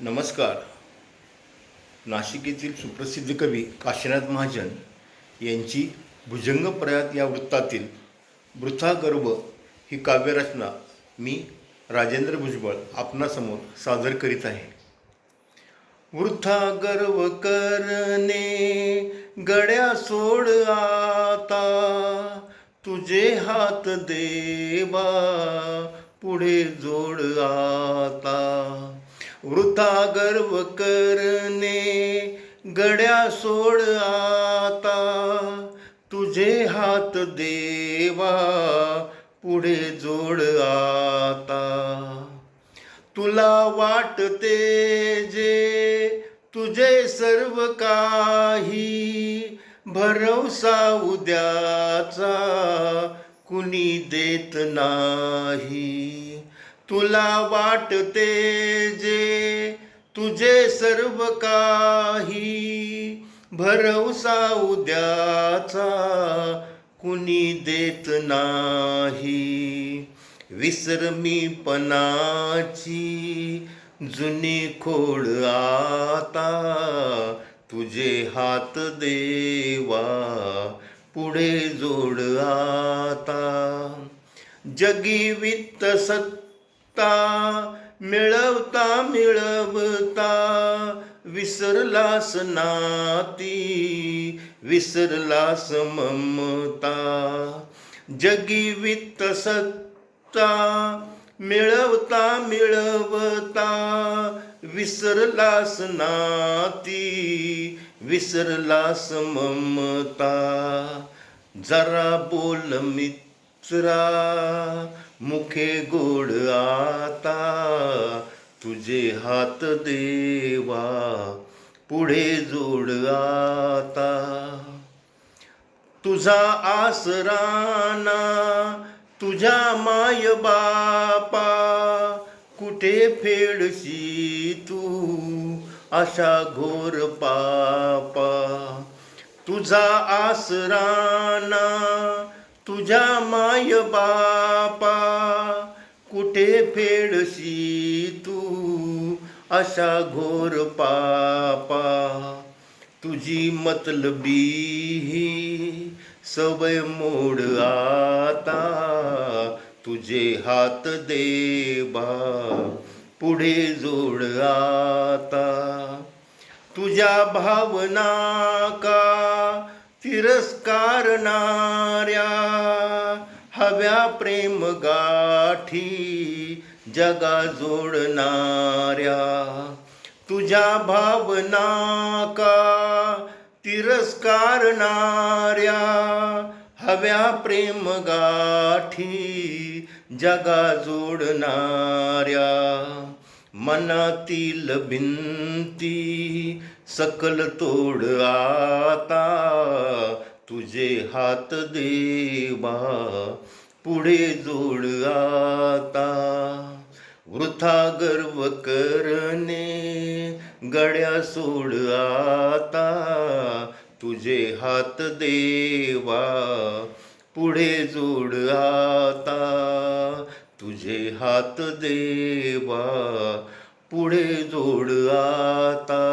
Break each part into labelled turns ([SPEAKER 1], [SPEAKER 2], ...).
[SPEAKER 1] नमस्कार. नाशिक येथील सुप्रसिद्ध कवी काशीनाथ महाजन यांची भुजंग प्रयात या वृत्तातील वृथा गर्भ ही काव्यरचना मी राजेंद्र भुजबळ आपणासमोर सादर करीत आहे. वृथा गर्व करणे गड्या सोड आता तुझे हात देवा पुढे जोड आता. वृथा गर्व करणे गड्या सोड आता. तुझे हात देवा पुढे जोड आता. तुला वाटते जे तुझे सर्व काही. भरवसा उद्याचा कुणी देत नाही. तुला वाटते जे तुझे सर्व काही. भरवसा उद्याचा कुणी देत नाही. विसरमीपणाची जुनी खोड आता तुझे हात देवा. पुढे जोड आता. जगी वित्त सत्य मिळवता मिळवता विसरलास नाती विसरलास ममता. जगी वित्त सत्ता मिळवता मिळवता. विसरलास नाती विसरलास ममता. जरा बोल मित्रा मुखे गोड आता तुझे हात देवा पुढे जोड आता. तुझा आसराना तुझ्या माय बापा कुठे फेडशी तू अशा घोर पापा? तुझा आसराना तुझ्या माय बापा कुठे फेडशी तू अशा घोर पापा? तुझी मतलबी ही सवय मोड आता तुझे हात देवा पुढे जोड आता. तुझ्या भावना का तिरस्कारणाऱ्या हव्या प्रेम गाठी जगा जोडणाऱ्या. तुझ्या भावना का तिरस्कारणाऱ्या हव्या प्रेम गाठी जगा जोडणाऱ्या. मनातील भिंती सकल तोड आता तुझे हात देवा पुढे जोड आता. वृथा गर्व करणे गड्या सोड आता तुझे हात देवा पुढे जोड आता. तुझे हात देवा पुढे जोड आता.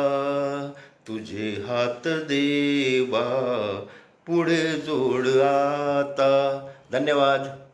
[SPEAKER 1] तुझे हात देवा पुढे जोड आता. धन्यवाद.